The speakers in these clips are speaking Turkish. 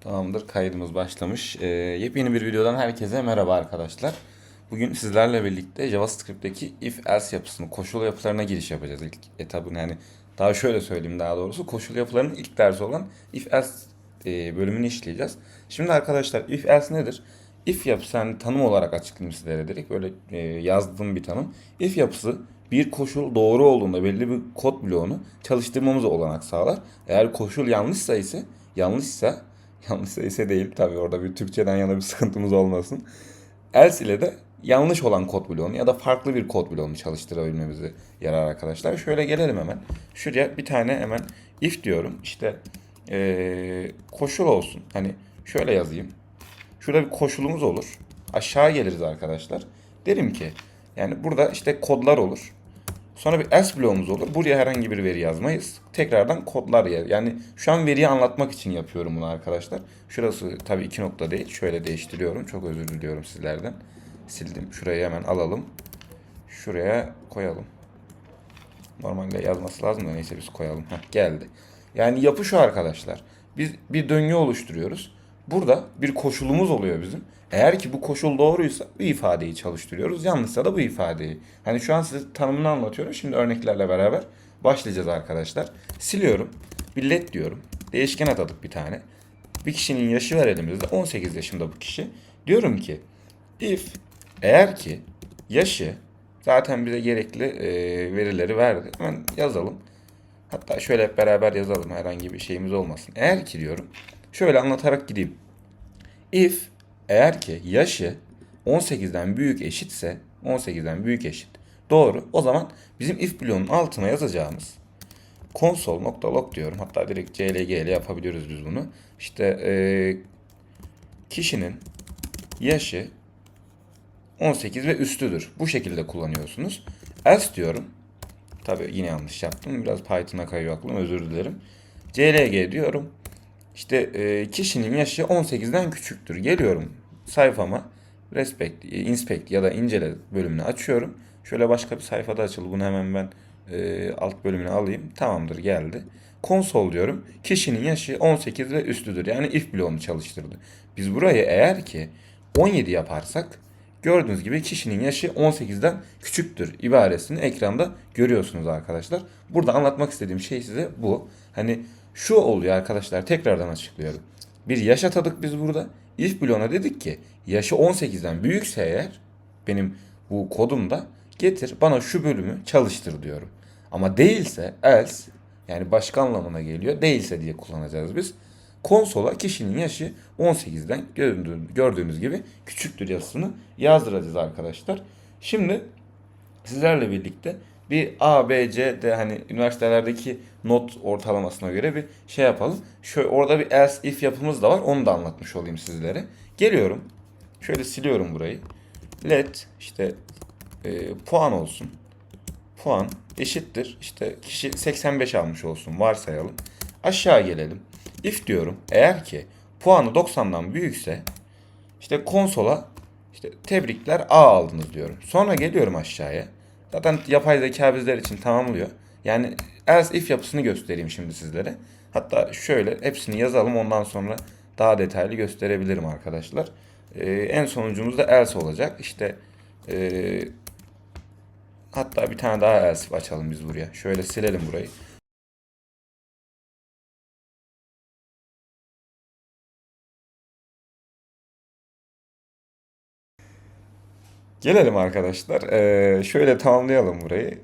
Tamamdır kaydımız başlamış. Ee, yepyeni bir videodan herkese merhaba arkadaşlar. Bugün sizlerle birlikte JavaScript'teki if else yapısını, koşul yapılarına giriş yapacağız ilk etabın yani daha şöyle söyleyeyim daha doğrusu koşul yapılarının ilk dersi olan if else e, bölümünü işleyeceğiz. Şimdi arkadaşlar if else nedir? If yapısı hani tanım olarak açıklayayım sizlere direkt böyle e, yazdığım bir tanım. If yapısı bir koşul doğru olduğunda belli bir kod bloğunu çalıştırmamıza olanak sağlar. Eğer koşul yanlışsa ise yanlışsa yanlışsa ise değil tabii orada bir Türkçeden yana bir sıkıntımız olmasın. Else ile de yanlış olan kod bloğunu ya da farklı bir kod bloğunu çalıştırabilmemizi yarar arkadaşlar. Şöyle gelelim hemen. Şuraya bir tane hemen if diyorum. İşte eee, koşul olsun. Hani şöyle yazayım. Şurada bir koşulumuz olur. Aşağı geliriz arkadaşlar. Derim ki yani burada işte kodlar olur. Sonra bir else bloğumuz olur. Buraya herhangi bir veri yazmayız. Tekrardan kodlar yer. Yani şu an veriyi anlatmak için yapıyorum bunu arkadaşlar. Şurası tabii iki nokta değil. Şöyle değiştiriyorum. Çok özür diliyorum sizlerden. Sildim. Şurayı hemen alalım. Şuraya koyalım. Normalde yazması lazım da neyse biz koyalım. Heh, geldi. Yani yapı şu arkadaşlar. Biz bir döngü oluşturuyoruz. Burada bir koşulumuz oluyor bizim. Eğer ki bu koşul doğruysa bu ifadeyi çalıştırıyoruz. Yanlışsa da bu ifadeyi. Hani şu an size tanımını anlatıyorum. Şimdi örneklerle beraber başlayacağız arkadaşlar. Siliyorum. Bir let diyorum. Değişken atadık bir tane. Bir kişinin yaşı var elimizde. 18 yaşında bu kişi. Diyorum ki if eğer ki yaşı zaten bize gerekli e, verileri verdi. Hemen yazalım. Hatta şöyle hep beraber yazalım herhangi bir şeyimiz olmasın. Eğer ki diyorum şöyle anlatarak gideyim. If eğer ki yaşı 18'den büyük eşitse 18'den büyük eşit. Doğru. O zaman bizim if bloğunun altına yazacağımız console.log diyorum. Hatta direkt CLG ile yapabiliyoruz biz bunu. İşte e, kişinin yaşı 18 ve üstüdür. Bu şekilde kullanıyorsunuz. Else diyorum. Tabii yine yanlış yaptım. Biraz Python'a kayıyor aklım. Özür dilerim. CLG diyorum. İşte e, kişinin yaşı 18'den küçüktür. Geliyorum sayfama. Respect, e, inspect ya da incele bölümünü açıyorum. Şöyle başka bir sayfada açıldı. Bunu hemen ben e, alt bölümüne alayım. Tamamdır geldi. Konsol diyorum. Kişinin yaşı 18 ve üstüdür. Yani if bloğunu çalıştırdı. Biz burayı eğer ki 17 yaparsak gördüğünüz gibi kişinin yaşı 18'den küçüktür ibaresini ekranda görüyorsunuz arkadaşlar. Burada anlatmak istediğim şey size bu. Hani şu oluyor arkadaşlar tekrardan açıklıyorum. Bir yaş atadık biz burada. If bloğuna dedik ki yaşı 18'den büyükse eğer benim bu kodumda getir bana şu bölümü çalıştır diyorum. Ama değilse else yani başka anlamına geliyor. Değilse diye kullanacağız biz. Konsola kişinin yaşı 18'den gördüğünüz, gibi küçüktür yazısını yazdıracağız arkadaşlar. Şimdi sizlerle birlikte bir A, B, C de hani üniversitelerdeki not ortalamasına göre bir şey yapalım. Şöyle orada bir else if yapımız da var. Onu da anlatmış olayım sizlere. Geliyorum. Şöyle siliyorum burayı. Let işte e, puan olsun. Puan eşittir. İşte kişi 85 almış olsun varsayalım. Aşağı gelelim. If diyorum. Eğer ki puanı 90'dan büyükse işte konsola işte tebrikler A aldınız diyorum. Sonra geliyorum aşağıya. Zaten yapay zeka bizler için tamamlıyor. Yani else if yapısını göstereyim şimdi sizlere. Hatta şöyle hepsini yazalım ondan sonra daha detaylı gösterebilirim arkadaşlar. Ee, en sonucumuz da else olacak. İşte ee, hatta bir tane daha else açalım biz buraya. Şöyle silelim burayı. Gelelim arkadaşlar. Ee, şöyle tamamlayalım burayı.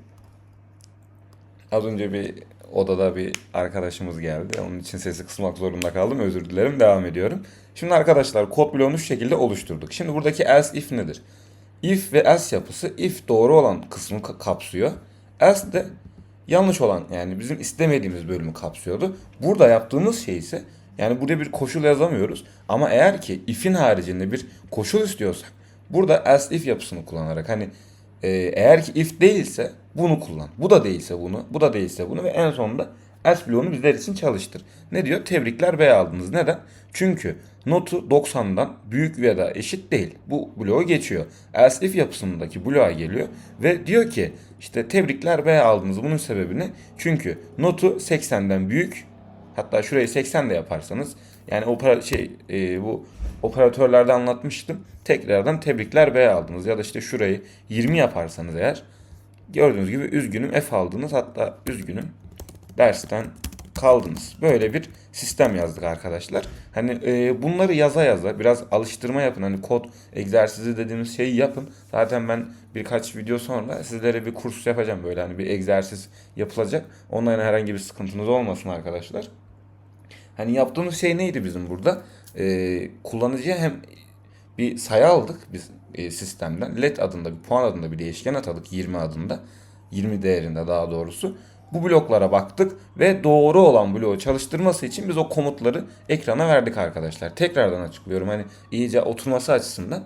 Az önce bir odada bir arkadaşımız geldi. Onun için sesi kısmak zorunda kaldım. Özür dilerim. Devam ediyorum. Şimdi arkadaşlar kod bloğunu şu şekilde oluşturduk. Şimdi buradaki else if nedir? If ve else yapısı if doğru olan kısmı ka- kapsıyor. Else de yanlış olan yani bizim istemediğimiz bölümü kapsıyordu. Burada yaptığımız şey ise yani burada bir koşul yazamıyoruz. Ama eğer ki if'in haricinde bir koşul istiyorsak burada else if yapısını kullanarak hani e, eğer ki if değilse bunu kullan. Bu da değilse bunu, bu da değilse bunu ve en sonunda else bloğunu bizler için çalıştır. Ne diyor? Tebrikler B aldınız. Neden? Çünkü notu 90'dan büyük ya da eşit değil. Bu bloğu geçiyor. Else if yapısındaki bloğa geliyor ve diyor ki işte tebrikler B aldınız. Bunun sebebi ne? Çünkü notu 80'den büyük Hatta şurayı 80 de yaparsanız yani opera şey e, bu operatörlerde anlatmıştım. Tekrardan tebrikler B aldınız ya da işte şurayı 20 yaparsanız eğer gördüğünüz gibi üzgünüm F aldınız hatta üzgünüm dersten kaldınız. Böyle bir sistem yazdık arkadaşlar. Hani e, bunları yaza yaza biraz alıştırma yapın. Hani kod egzersizi dediğimiz şeyi yapın. Zaten ben birkaç video sonra sizlere bir kurs yapacağım böyle hani bir egzersiz yapılacak. Onların herhangi bir sıkıntınız olmasın arkadaşlar. Hani yaptığımız şey neydi bizim burada? E, kullanıcıya hem bir sayı aldık biz e, sistemden. Let adında bir puan adında bir değişken atadık 20 adında. 20 değerinde daha doğrusu. Bu bloklara baktık ve doğru olan bloğu çalıştırması için biz o komutları ekrana verdik arkadaşlar. Tekrardan açıklıyorum hani iyice oturması açısından.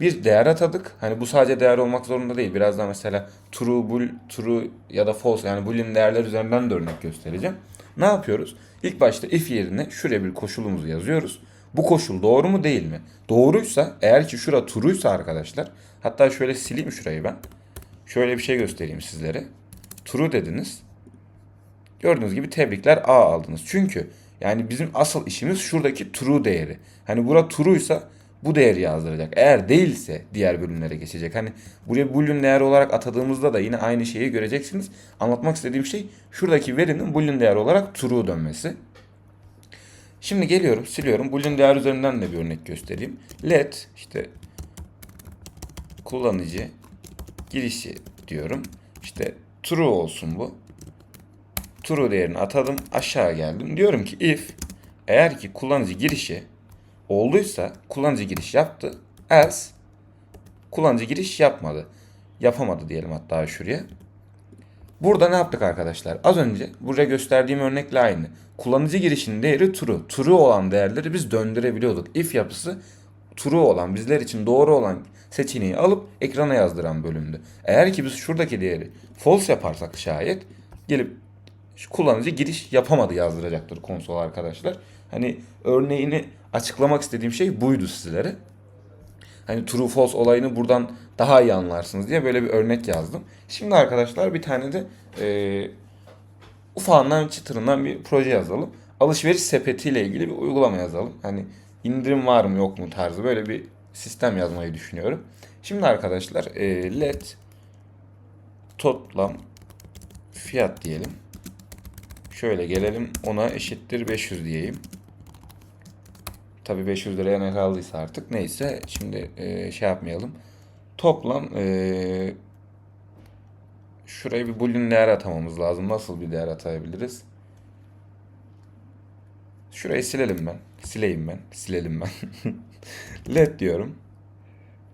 Bir değer atadık. Hani bu sadece değer olmak zorunda değil. Biraz daha mesela true, bool, true ya da false yani boolean değerler üzerinden de örnek göstereceğim. Ne yapıyoruz? İlk başta if yerine şuraya bir koşulumuzu yazıyoruz. Bu koşul doğru mu değil mi? Doğruysa eğer ki şura true'ysa arkadaşlar hatta şöyle sileyim şurayı ben. Şöyle bir şey göstereyim sizlere. True dediniz. Gördüğünüz gibi tebrikler A aldınız. Çünkü yani bizim asıl işimiz şuradaki true değeri. Hani bura true'ysa bu değeri yazdıracak. Eğer değilse diğer bölümlere geçecek. Hani buraya boolean değer olarak atadığımızda da yine aynı şeyi göreceksiniz. Anlatmak istediğim şey şuradaki verinin boolean değer olarak true dönmesi. Şimdi geliyorum siliyorum. Boolean değer üzerinden de bir örnek göstereyim. Let işte kullanıcı girişi diyorum. İşte true olsun bu. True değerini atadım. Aşağı geldim. Diyorum ki if eğer ki kullanıcı girişi olduysa kullanıcı giriş yaptı. Else kullanıcı giriş yapmadı. Yapamadı diyelim hatta şuraya. Burada ne yaptık arkadaşlar? Az önce buraya gösterdiğim örnekle aynı. Kullanıcı girişinin değeri true. True olan değerleri biz döndürebiliyorduk. If yapısı true olan, bizler için doğru olan seçeneği alıp ekrana yazdıran bölümdü. Eğer ki biz şuradaki değeri false yaparsak şayet gelip kullanıcı giriş yapamadı yazdıracaktır konsol arkadaşlar. Hani örneğini açıklamak istediğim şey buydu sizlere. Hani true false olayını buradan daha iyi anlarsınız diye böyle bir örnek yazdım. Şimdi arkadaşlar bir tane de e, ufağından çıtırından bir proje yazalım. Alışveriş sepetiyle ilgili bir uygulama yazalım. Hani indirim var mı yok mu tarzı böyle bir sistem yazmayı düşünüyorum. Şimdi arkadaşlar e, let toplam fiyat diyelim. Şöyle gelelim ona eşittir 500 diyeyim. Tabi 500 liraya ne kaldıysa artık. Neyse şimdi e, şey yapmayalım. Toplam e, şuraya bir boolean değer atamamız lazım. Nasıl bir değer atabiliriz? Şurayı silelim ben. Sileyim ben. Silelim ben. Let diyorum.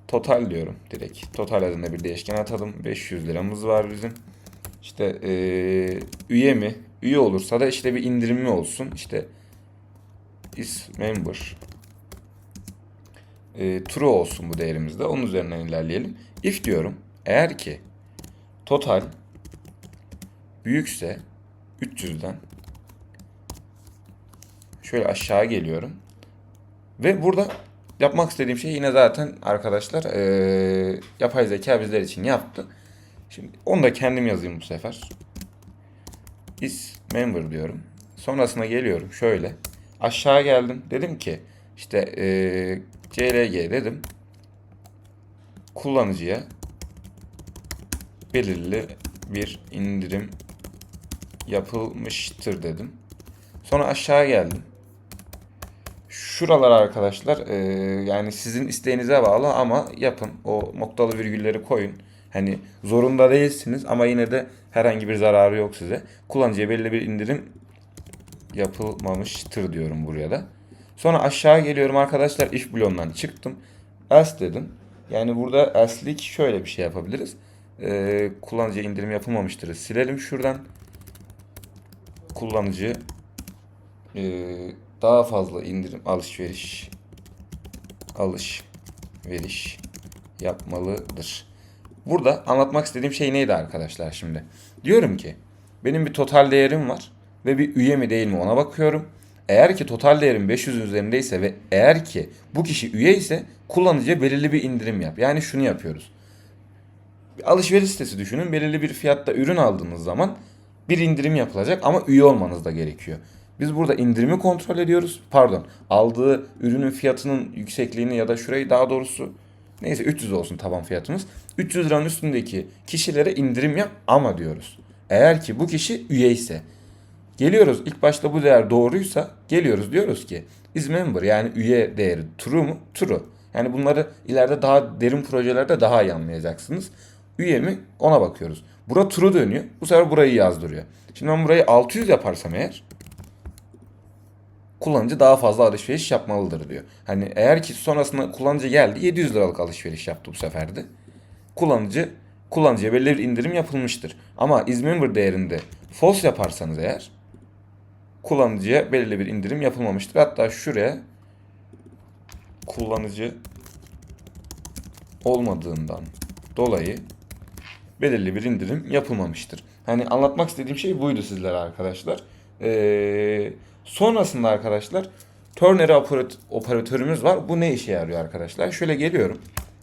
Total diyorum direkt. Total adında bir değişken atalım. 500 liramız var bizim. İşte e, üye mi? Üye olursa da işte bir indirimli olsun. İşte is member e, true olsun bu değerimizde. Onun üzerinden ilerleyelim. If diyorum. Eğer ki total büyükse 300'den şöyle aşağı geliyorum. Ve burada yapmak istediğim şey yine zaten arkadaşlar e, yapay zeka bizler için yaptı. Şimdi onu da kendim yazayım bu sefer. Is member diyorum. Sonrasına geliyorum şöyle. Aşağı geldim. Dedim ki işte e, CLG dedim. Kullanıcıya belirli bir indirim yapılmıştır dedim. Sonra aşağı geldim. Şuralar arkadaşlar e, yani sizin isteğinize bağlı ama yapın. O noktalı virgülleri koyun. Hani zorunda değilsiniz ama yine de herhangi bir zararı yok size. Kullanıcıya belli bir indirim yapılmamıştır diyorum buraya da. Sonra aşağı geliyorum arkadaşlar if bloğundan çıktım. Else dedim. Yani burada else'lik şöyle bir şey yapabiliriz. Ee, kullanıcıya indirim yapılmamıştır. Silelim şuradan. Kullanıcı e, daha fazla indirim alışveriş alışveriş yapmalıdır. Burada anlatmak istediğim şey neydi arkadaşlar şimdi? Diyorum ki benim bir total değerim var ve bir üye mi değil mi ona bakıyorum. Eğer ki total değerim 500 üzerindeyse ve eğer ki bu kişi üye ise kullanıcıya belirli bir indirim yap. Yani şunu yapıyoruz. Bir alışveriş sitesi düşünün. Belirli bir fiyatta ürün aldığınız zaman bir indirim yapılacak ama üye olmanız da gerekiyor. Biz burada indirimi kontrol ediyoruz. Pardon. Aldığı ürünün fiyatının yüksekliğini ya da şurayı daha doğrusu neyse 300 olsun taban fiyatımız. 300 liranın üstündeki kişilere indirim yap ama diyoruz. Eğer ki bu kişi üye ise Geliyoruz ilk başta bu değer doğruysa geliyoruz diyoruz ki is member yani üye değeri true mu? True. Yani bunları ileride daha derin projelerde daha iyi anlayacaksınız. Üye mi? Ona bakıyoruz. Bura true dönüyor. Bu sefer burayı yazdırıyor. Şimdi ben burayı 600 yaparsam eğer kullanıcı daha fazla alışveriş yapmalıdır diyor. Hani eğer ki sonrasında kullanıcı geldi 700 liralık alışveriş yaptı bu sefer de. Kullanıcı kullanıcıya belirli bir indirim yapılmıştır. Ama is member değerinde false yaparsanız eğer kullanıcıya belirli bir indirim yapılmamıştır. Hatta şuraya kullanıcı olmadığından dolayı belirli bir indirim yapılmamıştır. Hani anlatmak istediğim şey buydu sizlere arkadaşlar. Ee, sonrasında arkadaşlar ternary operat- operatörümüz var. Bu ne işe yarıyor arkadaşlar? Şöyle geliyorum.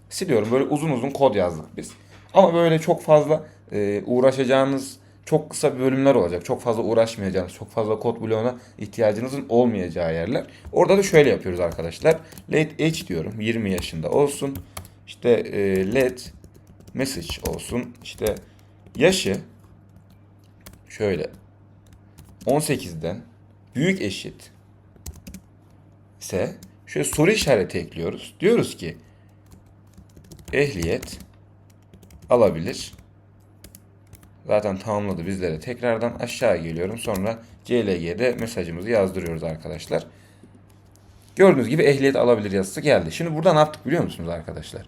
Siliyorum. Böyle uzun uzun kod yazdık biz. Ama böyle çok fazla e, uğraşacağınız çok kısa bölümler olacak. Çok fazla uğraşmayacağınız, çok fazla kod bloğuna ihtiyacınızın olmayacağı yerler. Orada da şöyle yapıyoruz arkadaşlar. Let age diyorum. 20 yaşında olsun. İşte e, let message olsun. İşte yaşı şöyle 18'den büyük eşit ise şöyle soru işareti ekliyoruz. Diyoruz ki ehliyet alabilir. Zaten tamamladı bizlere. Tekrardan aşağı geliyorum. Sonra CLG'de mesajımızı yazdırıyoruz arkadaşlar. Gördüğünüz gibi ehliyet alabilir yazısı geldi. Şimdi burada ne yaptık biliyor musunuz arkadaşlar?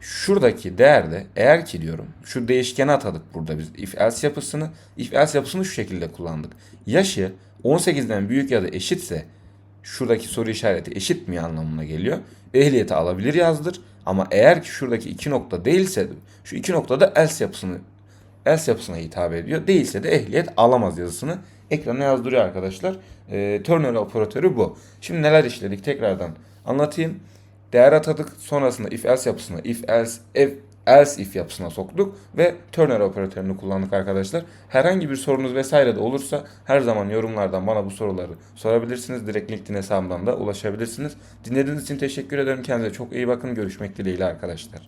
Şuradaki değerde eğer ki diyorum şu değişkeni atadık burada biz if else yapısını if else yapısını şu şekilde kullandık. Yaşı 18'den büyük ya da eşitse şuradaki soru işareti eşit mi anlamına geliyor. Ehliyeti alabilir yazdır. Ama eğer ki şuradaki iki nokta değilse şu iki noktada else yapısını else yapısına hitap ediyor. Değilse de ehliyet alamaz yazısını ekrana yazdırıyor arkadaşlar. E, ternary operatörü bu. Şimdi neler işledik tekrardan anlatayım. Değer atadık. Sonrasında if else yapısına if else if else if yapısına soktuk ve ternary operatörünü kullandık arkadaşlar. Herhangi bir sorunuz vesaire de olursa her zaman yorumlardan bana bu soruları sorabilirsiniz. Direkt LinkedIn hesabımdan da ulaşabilirsiniz. Dinlediğiniz için teşekkür ederim. Kendinize çok iyi bakın. Görüşmek dileğiyle arkadaşlar.